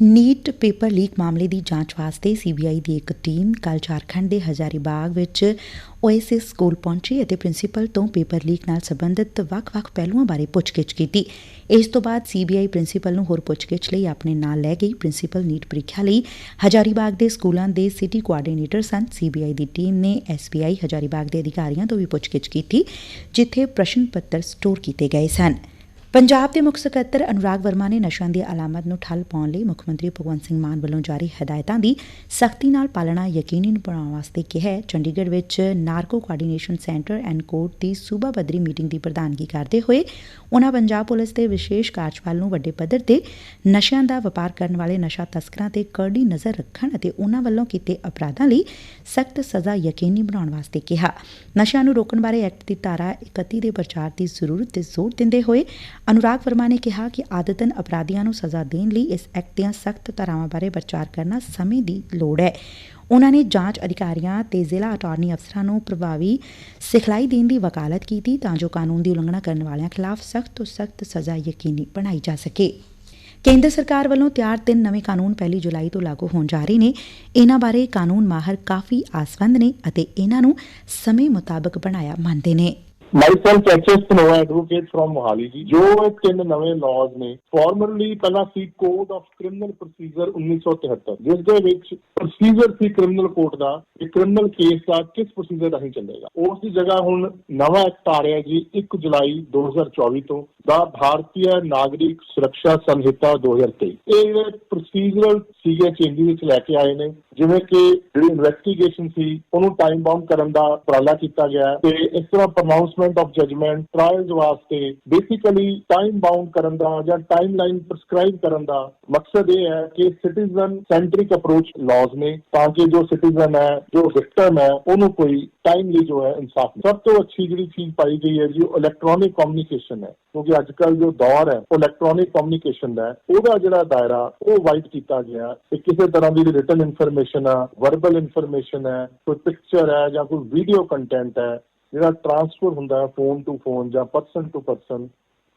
NEET paper leak ਮਾਮਲੇ ਦੀ ਜਾਂਚ ਵਾਸਤੇ ਸੀਬੀਆਈ ਦੀ ਇਕ ਟੀਮ ਕੱਲ ਝਾਰਖੰਡ ਦੇ ਹਜ਼ਾਰੀਬਾਗ ਵਿੱਚ ਓਐਸਐਸ ਸਕੂਲ ਪਹੁੰਚੀ ਅਤੇ ਪ੍ਰਿੰਸੀਪਲ ਤੋਂ ਪੇਪਰ ਲੀਕ ਨਾਲ ਸਬੰਧਤ ਵੱਖ-ਵੱਖ ਪਹਿਲੂਆਂ ਬਾਰੇ ਪੁੱਛਗਿੱਛ ਕੀਤੀ। ਇਸ ਤੋਂ ਬਾਅਦ ਸੀਬੀਆਈ ਪ੍ਰਿੰਸੀਪਲ ਨੂੰ ਹੋਰ ਪੁੱਛਗਿੱਛ ਲਈ ਆਪਣੇ ਨਾਲ ਲੈ ਗਈ। ਪ੍ਰਿੰਸੀਪਲ ਨੀਟ ਪ੍ਰੀਖਿਆ ਲਈ ਹਜ਼ਾਰੀਬਾਗ ਦੇ ਸਕੂਲਾਂ ਦੇ ਸਿਟੀ ਕੋਆਰਡੀਨੇਟਰ ਸਨ। ਸੀਬੀਆਈ ਦੀ ਟੀਮ ਨੇ ਐਸਬੀਆਈ ਹਜ਼ਾਰੀਬਾਗ ਦੇ ਅਧਿਕਾਰੀਆਂ ਤੋਂ ਵੀ ਪੁੱਛਗਿੱਛ ਕੀਤੀ, ਜਿੱਥੇ ਪ੍ਰਸ਼ਨ ਪੱਤਰ ਸਟੋਰ ਕੀਤੇ ਗਏ ਸਨ। ਪੰਜਾਬ ਦੇ ਮੁੱਖ ਸਕੱਤਰ ਅਨੁਰਾਗ ਵਰਮਾ ਨੇ ਨਸ਼ਿਆਂ ਦੀ ਅਲਾਮਤ ਨੂੰ ਠੱਲ ਪਾਉਣ ਲਈ ਮੁੱਖ ਮੰਤਰੀ ਭਗਵੰਤ ਸਿੰਘ ਮਾਨ ਵੱਲੋਂ ਜਾਰੀ ਹਦਾਇਤਾਂ ਦੀ ਸਖਤੀ ਨਾਲ ਪਾਲਣਾ ਯਕੀਨੀ ਬਣਾਉਣ ਵਾਸਤੇ ਕਿਹਾ ਚੰਡੀਗੜ੍ਹ ਵਿੱਚ narco coordination centre and court ਦੀ ਸੂਬਾ ਪੱਧਰੀ ਮੀਟਿੰਗ ਦੀ ਪ੍ਰਧਾਨਗੀ ਕਰਦੇ ਹੋਏ ਉਨ੍ਹਾਂ ਪੰਜਾਬ ਪੁਲਿਸ ਦੇ ਵਿਸ਼ੇਸ਼ ਕਾਰਜਪਾਲ ਨੂੰ ਵੱਡੇ ਪੱਧਰ ਤੇ ਨਸ਼ਿਆਂ ਦਾ ਵਪਾਰ ਕਰਨ ਵਾਲੇ ਨਸ਼ਾ ਤਸਕਰਾਂ ਤੇ ਕਰੜੀ ਨਜ਼ਰ ਰੱਖਣ ਅਤੇ ਉਨ੍ਹਾਂ ਵੱਲੋਂ ਕੀਤੇ ਅਪਰਾਧਾਂ ਲਈ ਸਖਤ ਸਜ਼ਾ ਯਕੀਨੀ ਬਣਾਉਣ ਵਾਸਤੇ ਕਿਹਾ। ਨਸ਼ਿਆਂ ਨੂੰ ਰੋਕਣ ਬਾਰੇ ਐਕਟ ਦੀ ਧਾਰਾ 31 ਦੇ ਪ੍ਰਚਾਰ ਦੀ ਜ਼ਰੂਰਤ ਤੇ ਜ਼ੋਰ ਦਿੰਦੇ ਹੋਏ ਅਨੁਰਾਗ ਵਰਮਾ ਨੇ ਕਿਹਾ ਕਿ ਆਦਤਨ ਅਪਰਾਧੀਆਂ ਨੂੰ ਸਜ਼ਾ ਦੇਣ ਲਈ ਇਸ ਐਕਟ ਦੀਆਂ ਸਖਤ ਧਾਰਾਵਾਂ ਬਾਰੇ ਪ੍ਰਚਾਰ ਕਰਨਾ ਸਮੇਂ ਦੀ ਲੋੜ ਹੈ। ਉਨ੍ਹਾਂ ਨੇ ਜਾਂਚ ਅਧਿਕਾਰੀਆਂ ਤੇ ਜ਼ਿਲ੍ਹਾ ਅਟਾਰਨੀ ਅਫਸਰਾਂ ਨੂੰ ਪ੍ਰਭਾਵੀ ਸਿਖਲਾਈ ਦੇਣ ਦੀ ਵਕਾਲਤ ਕੀਤੀ ਤਾਂ ਜੋ ਕਾਨੂੰਨ ਦੀ ਉਲੰਘਣਾ ਕਰਨ ਵਾਲਿਆਂ ਖਿਲਾਫ ਸਖਤ ਤੋਂ ਸਖਤ ਸਜ਼ਾ ਯਕੀਨੀ ਬਣਾਈ ਜਾ ਸਕੇ। ਕੇਂਦਰ ਸਰਕਾਰ ਵੱਲੋਂ ਤਿਆਰ ਤਿੰਨ ਨਵੇਂ ਕਾਨੂੰਨ ਪਹਿਲੀ ਜੁਲਾਈ ਤੋਂ ਲਾਗੂ ਹੋਣ ਜਾ ਰਹੇ ਨੇ। ਇਹਨਾਂ ਬਾਰੇ ਕਾਨੂੰਨ ਮਾਹਰ ਕਾਫੀ ਆਸਵੰਦ ਨੇ ਅਤੇ ਇਹਨਾਂ ਨੂੰ ਸਮੇਂ ਮੁਤਾਬਕ ਬਣਾਇਆ ਮੰਨਦੇ ਨੇ। Myself HS Panoa advocate firm Mohali ji ਜੋ ਇਹ ਤਿੰਨ ਨਵੇਂ ਲਾਜ਼ ਨੇ ਫਾਰਮਰਲੀ ਪਹਿਲਾਂ ਸੀ ਕੋਡ ਆਫ ਕ੍ਰਿਮੀਨਲ ਪ੍ਰੋਸੀਜਰ 1973 ਜਿਸ ਦੇ ਵਿੱਚ ਪ੍ਰੋਸੀਜਰ ਸੀ ਕ੍ਰਿਮੀਨਲ ਕੋਰਟ ਦਾ ਕਿ ਕ੍ਰਿਮੀਨਲ ਕੇਸ ਦਾ ਕਿਸ ਪ੍ਰੋਸੀਜਰ ਰਾਹੀਂ ਚੱਲੇਗਾ। ਉਸ ਦੀ ਜਗ੍ਹਾ ਹੁਣ ਨਵਾਂ ਐਕਟ ਆ ਰਿਹਾ ਜੀ 1 ਜੁਲਾਈ 2024 ਤੋਂ। ਦਾ ਭਾਰਤੀ ਨਾਗਰਿਕ ਸੁਰੱਖਿਆ ਸੰਹਿਤਾ 2023 ਇਹ ਜਿਹੜੇ ਪ੍ਰੋਸੀਜਰਲ ਸੀਗੇ ਚੇਂਜਸ ਵਿੱਚ ਲੈ ਕੇ ਆਏ ਨੇ, ਜਿਵੇਂ ਕਿ ਜਿਹੜੀ ਇਨਵੈਸਟੀਗੇਸ਼ਨ ਸੀ, ਉਹਨੂੰ ਟਾਈਮ ਬਾਉਂਡ ਕਰਨ ਦਾ ਉਪਰਾਲਾ ਕੀਤਾ ਗਿਆ ਤੇ ਇਸ ਤਰ੍ਹਾਂ ਪ੍ਰੋਨਾਂਸਮੈਂਟ ਆਫ ਜਜਮੈਂਟ ਟ੍ਰਾਇਲਸ ਵਾਸਤੇ ਬੇਸਿਕਲੀ ਟਾਈਮ ਬਾਉਂਡ ਕਰਨ ਦਾ ਜਾਂ ਟਾਈਮ ਲਾਈਨ ਪ੍ਰਸਕ੍ਰਾਈਬ ਕਰਨ ਦਾ ਮਕਸਦ ਇਹ ਹੈ ਕਿ ਸਿਟੀਜ਼ਨ ਸੈਂਟਰਿਕ ਅਪਰੋਚ ਲਾਜ਼ ਨੇ, ਤਾਂ ਕਿ ਜੋ ਸਿਟੀਜ਼ਨ ਹੈ, ਜੋ ਵਿਕਟਮ ਹੈ, ਉਹਨੂੰ ਕੋਈ ਟਾਈਮਲੀ ਜੋ ਹੈ ਇਨਸਾਫ ਸਭ ਤੋਂ ਅੱਛੀ ਜਿਹੜੀ ਚੀਜ਼ ਪਾਈ ਗਈ ਹੈ ਜੀ, ਉਹ ਇਲੈਕਟ੍ਰੋਨਿਕ ਕਮਿਊਨੀਕੇਸ਼ਨ ਹੈ। ਕਿਉਂਕਿ ਅੱਜ ਕੱਲ ਜੋ ਦੌਰ ਹੈ, ਉਹ ਇਲੈਕਟ੍ਰੋਨਿਕ ਕਮਿਊਨੀਕੇਸ਼ਨ ਦਾ ਉਹਦਾ ਜਿਹੜਾ ਦਾਇਰਾ, ਉਹ ਵਾਈਡ ਕੀਤਾ ਗਿਆ ਤੇ ਕਿਸੇ ਤਰ੍ਹਾਂ ਦੀ ਰਿਟਨ ਇਨਫੋਰਮੇਸ਼ਨ ਆ ਵਰਬਲ ਇਨਫੋਰਮੇਸ਼ਨ ਹੈ, ਕੋਈ ਪਿਕਚਰ ਹੈ ਜਾਂ ਕੋਈ ਵੀਡੀਓ ਕੰਟੈਂਟ ਹੈ, ਜਿਹੜਾ ਟ੍ਰਾਂਸਫਰ ਹੁੰਦਾ ਹੈ ਫੋਨ ਟੂ ਫੋਨ ਜਾਂ ਪਰਸਨ ਟੂ ਪਰਸਨ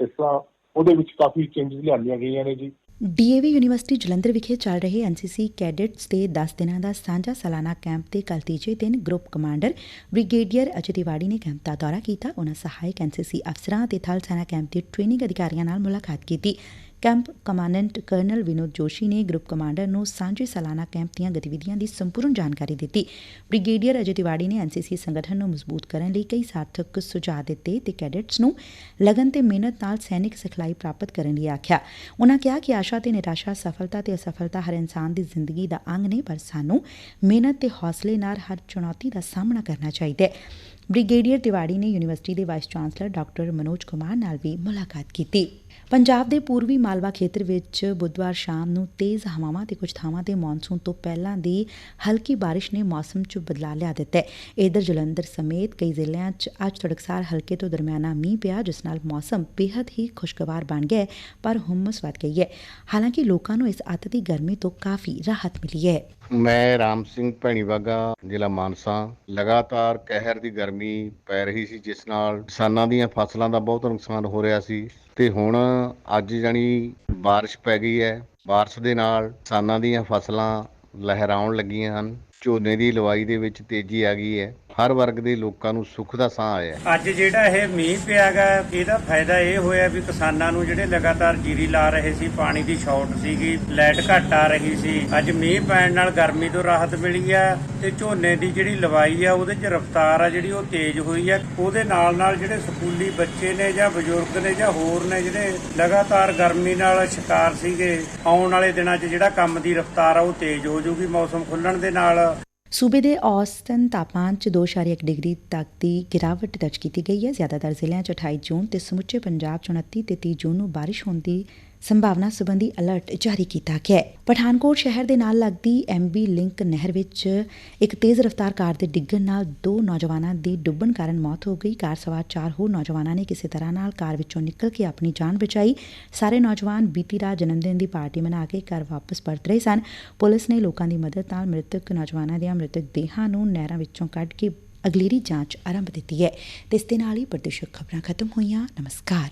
ਇਸ ਤਰ੍ਹਾਂ ਉਹਦੇ ਵਿੱਚ ਕਾਫੀ ਚੇਂਜਸ ਲਿਆਂਦੀਆਂ ਗਈਆਂ ਨੇ ਜੀ। ਡੀਏਵੀ ਯੂਨੀਵਰਸਿਟੀ ਜਲੰਧਰ ਵਿਖੇ ਚੱਲ ਰਹੇ ਐਨਸੀਸੀ ਕੈਡੇਟਸ ਦੇ 10 ਦਿਨਾਂ ਦਾ ਸਾਂਝਾ ਸਾਲਾਨਾ ਕੈਂਪ ਦੇ ਕੱਲ ਤੀਜੇ ਦਿਨ group commander brigadier Ajay Tiwari ਨੇ ਕੈਂਪ ਦਾ ਦੌਰਾ ਕੀਤਾ। ਉਨ੍ਹਾਂ ਸਹਾਇਕ ਐਨਸੀਸੀ ਅਫਸਰਾਂ ਅਤੇ ਥਲ ਸੈਨਾ ਕੈਂਪ ਦੇ ਟ੍ਰੇਨਿੰਗ ਅਧਿਕਾਰੀਆਂ ਨਾਲ ਮੁਲਾਕਾਤ ਕੀਤੀ। Camp commandant colonel Vinod Joshi ਨੇ ਗਰੁੱਪ ਕਮਾਂਡਰ ਨੂੰ ਸਾਂਝੇ ਸਾਲਾਨਾ ਕੈਂਪ ਦੀਆਂ ਗਤੀਵਿਧੀਆਂ ਦੀ ਸੰਪੂਰਨ ਜਾਣਕਾਰੀ ਦਿੱਤੀ। ਬ੍ਰਿਗੇਡੀਅਰ ਅਜੇ ਤਿਵਾੜੀ ਨੇ ਐਨਸੀਸੀ ਸੰਗਠਨ ਨੂੰ ਮਜ਼ਬੂਤ ਕਰਨ ਲਈ ਕਈ ਸਾਰਥਕ ਸੁਝਾਅ ਦਿੱਤੇ ਤੇ ਕੈਡੇਟਸ ਨੂੰ ਲਗਨ ਤੇ ਮਿਹਨਤ ਨਾਲ ਸੈਨਿਕ ਸਿਖਲਾਈ ਪ੍ਰਾਪਤ ਕਰਨ ਲਈ ਆਖਿਆ। ਉਨ੍ਹਾਂ ਕਿਹਾ ਕਿ ਆਸ਼ਾ ਤੇ ਨਿਰਾਸ਼ਾ, ਸਫਲਤਾ ਤੇ ਅਸਫਲਤਾ ਹਰ ਇਨਸਾਨ ਦੀ ਜ਼ਿੰਦਗੀ ਦਾ ਅੰਗ ਨੇ, ਪਰ ਸਾਨੂੰ ਮਿਹਨਤ ਤੇ ਹੌਸਲੇ ਨਾਲ ਹਰ ਚੁਣੌਤੀ ਦਾ ਸਾਹਮਣਾ ਕਰਨਾ ਚਾਹੀਦਾ ਹੈ। ਬ੍ਰਿਗੇਡੀਅਰ ਤਿਵਾੜੀ ਨੇ ਯੂਨੀਵਰਸਿਟੀ ਦੇ vice chancellor doctor Manoj Kumar ਨਾਲ ਵੀ ਮੁਲਾਕਾਤ ਕੀਤੀ। ਪੰਜਾਬ ਦੇ ਪੂਰਬੀ ਮਾਲਵਾ ਖੇਤਰ ਵਿੱਚ ਬੁੱਧਵਾਰ ਸ਼ਾਮ ਨੂੰ ਤੇਜ਼ ਹਵਾਵਾਂ ਤੇ ਕੁਝ ਥਾਵਾਂ ਤੇ ਮੌਨਸੂਨ ਤੋਂ ਪਹਿਲਾਂ ਦੀ ਹਲਕੀ ਬਾਰਿਸ਼ ਨੇ ਮੌਸਮ 'ਚ ਬਦਲਾਅ ਲਿਆ ਦਿੱਤਾ ਹੈ। ਇਧਰ ਜਲੰਧਰ ਸਮੇਤ ਕਈ ਜ਼ਿਲ੍ਹਿਆਂ 'ਚ ਅੱਜ ਤੜਕਸਾਰ ਹਲਕੇ ਤੋਂ ਦਰਮਿਆਨਾ ਮੀਂਹ ਪਿਆ, ਜਿਸ ਨਾਲ ਮੌਸਮ ਬੇहद ਹੀ ਖੁਸ਼ਗਵਾਰ ਬਣ ਗਿਆ ਪਰ ਹੁਮਸ ਵੱਧ ਗਈ ਹੈ। ਹਾਲਾਂਕਿ ਲੋਕਾਂ ਨੂੰ ਇਸ ਅੱਤ ਦੀ ਗਰਮੀ ਤੋਂ ਕਾਫੀ ਰਾਹਤ ਮਿਲੀ ਹੈ। ਮੈਂ ਰਾਮ ਸਿੰਘ ਭੈਣੀਵਾਗਾ, ਜ਼ਿਲ੍ਹਾ ਮਾਨਸਾ। ਲਗਾਤਾਰ ਕਹਿਰ ਦੀ ਗਰਮੀ ਪੈ ਰਹੀ ਸੀ, ਜਿਸ ਨਾਲ ਕਿਸਾਨਾਂ ਦੀਆਂ ਫਸਲਾਂ ਦਾ ਬਹੁਤ ਨੁਕਸਾਨ ਹੋ ਰਿਹਾ ਸੀ। ਤੇ ਹੁਣ ਅੱਜ ਜਾਣੀ ਬਾਰਿਸ਼ ਪੈ ਗਈ ਹੈ। ਬਾਰਿਸ਼ ਦੇ ਨਾਲ ਕਿਸਾਨਾਂ ਦੀਆਂ ਫਸਲਾਂ ਲਹਿਰਾਉਣ ਲੱਗੀਆਂ ਹਨ। ਝੋਨੇ ਦੀ ਲਵਾਈ ਦੇ ਵਿੱਚ ਤੇਜ਼ੀ ਆ ਗਈ ਹੈ। ਹਰ ਵਰਗ ਦੇ ਲੋਕਾਂ ਨੂੰ ਸੁੱਖ ਦਾ ਸਾਹ ਆਇਆ ਹੈ। ਅੱਜ ਜਿਹੜਾ ਇਹ ਮੀਂਹ ਪਿਆਗਾ, ਇਹਦਾ ਫਾਇਦਾ ਇਹ ਹੋਇਆ ਵੀ ਕਿਸਾਨਾਂ ਨੂੰ ਜਿਹੜੇ ਲਗਾਤਾਰ ਜੀਰੀ ਲਾ ਰਹੇ ਸੀ, ਪਾਣੀ ਦੀ ਸ਼ਾਰਟ ਸੀਗੀ ਲਾਈਟ ਘੱਟ ਆ ਰਹੀ ਸੀ। ਅੱਜ ਮੀਂਹ ਪੈਣ ਨਾਲ ਗਰਮੀ ਤੋਂ ਰਾਹਤ ਮਿਲੀ ਆ ਤੇ ਝੋਨੇ ਦੀ ਜਿਹੜੀ ਲਵਾਈ ਆ, ਉਹਦੇ 'ਚ ਰਫ਼ਤਾਰ ਆ ਜਿਹੜੀ ਉਹ ਤੇਜ਼ ਹੋਈ ਆ। ਉਹਦੇ ਨਾਲ ਨਾਲ ਜਿਹੜੇ ਸਕੂਲੀ ਬੱਚੇ ਨੇ ਜਾਂ ਬਜ਼ੁਰਗ ਨੇ ਜਾਂ ਹੋਰ ਨੇ ਜਿਹੜੇ ਲਗਾਤਾਰ ਗਰਮੀ ਨਾਲ ਸ਼ਿਕਾਰ ਸੀਗੇ, ਆਉਣ ਵਾਲੇ ਦਿਨਾਂ 'ਚ ਜਿਹੜਾ ਕੰਮ ਦੀ ਰਫ਼ਤਾਰ ਆ, ਉਹ ਤੇਜ਼ ਹੋ ਜਾਊਗੀ ਮੌਸਮ ਖੁੱਲਣ ਦੇ ਨਾਲ। ਸੂਬੇ ਦੇ ਔਸਤਨ ਤਾਪਮਾਨ 'ਚ 2.1 ਡਿਗਰੀ ਤੱਕ ਦੀ ਗਿਰਾਵਟ ਦਰਜ ਕੀਤੀ ਗਈ ਹੈ। ਜ਼ਿਆਦਾਤਰ ਜ਼ਿਲ੍ਹਿਆਂ 'ਚ 28 ਜੂਨ ਤੇ ਸਮੁੱਚੇ ਪੰਜਾਬ 'ਚ 29 ਤੇ 30 ਜੂਨ ਨੂੰ ਬਾਰਿਸ਼ ਹੋਣ ਦੀ ਸੰਭਾਵਨਾ ਸਬੰਧੀ ਅਲਰਟ ਜਾਰੀ ਕੀਤਾ ਗਿਆ ਪਠਾਨਕੋਟ ਸ਼ਹਿਰ ਦੇ ਨਾਲ ਲੱਗਦੀ ਐਮਬੀ ਲਿੰਕ ਨਹਿਰ ਵਿੱਚ ਇੱਕ ਤੇਜ਼ ਰਫ਼ਤਾਰ ਕਾਰ ਦੇ ਡਿੱਗਣ ਨਾਲ ਦੋ ਨੌਜਵਾਨਾਂ ਦੀ ਡੁੱਬਣ ਕਾਰਨ ਮੌਤ ਹੋ ਗਈ। ਕਾਰ ਸਵਾਰ ਚਾਰ ਹੋਰ ਨੌਜਵਾਨਾਂ ਨੇ ਕਿਸੇ ਤਰ੍ਹਾਂ ਨਾਲ ਕਾਰ ਵਿੱਚੋਂ ਨਿਕਲ ਕੇ ਆਪਣੀ ਜਾਨ ਬਚਾਈ। ਸਾਰੇ ਨੌਜਵਾਨ ਬੀਤੀ ਰਾਤ ਜਨਮਦਿਨ ਦੀ ਪਾਰਟੀ ਮਨਾ ਕੇ ਘਰ ਵਾਪਸ ਪਰਤ ਰਹੇ ਸਨ। ਪੁਲਿਸ ਨੇ ਲੋਕਾਂ ਦੀ ਮਦਦ ਨਾਲ ਮ੍ਰਿਤਕ ਨੌਜਵਾਨਾਂ ਦੀਆਂ ਮ੍ਰਿਤਕ ਦੇਹਾਂ ਨੂੰ ਨਹਿਰਾਂ ਵਿੱਚੋਂ ਕੱਢ ਕੇ ਅਗਲੇਰੀ ਜਾਂਚ ਆਰੰਭ ਦਿੱਤੀ ਹੈ। ਤੇ ਇਸ ਦੇ ਨਾਲ ਹੀ ਪ੍ਰਦੇਸ਼ਕ ਖਬਰਾਂ ਖਤਮ ਹੋਈਆਂ। ਨਮਸਕਾਰ।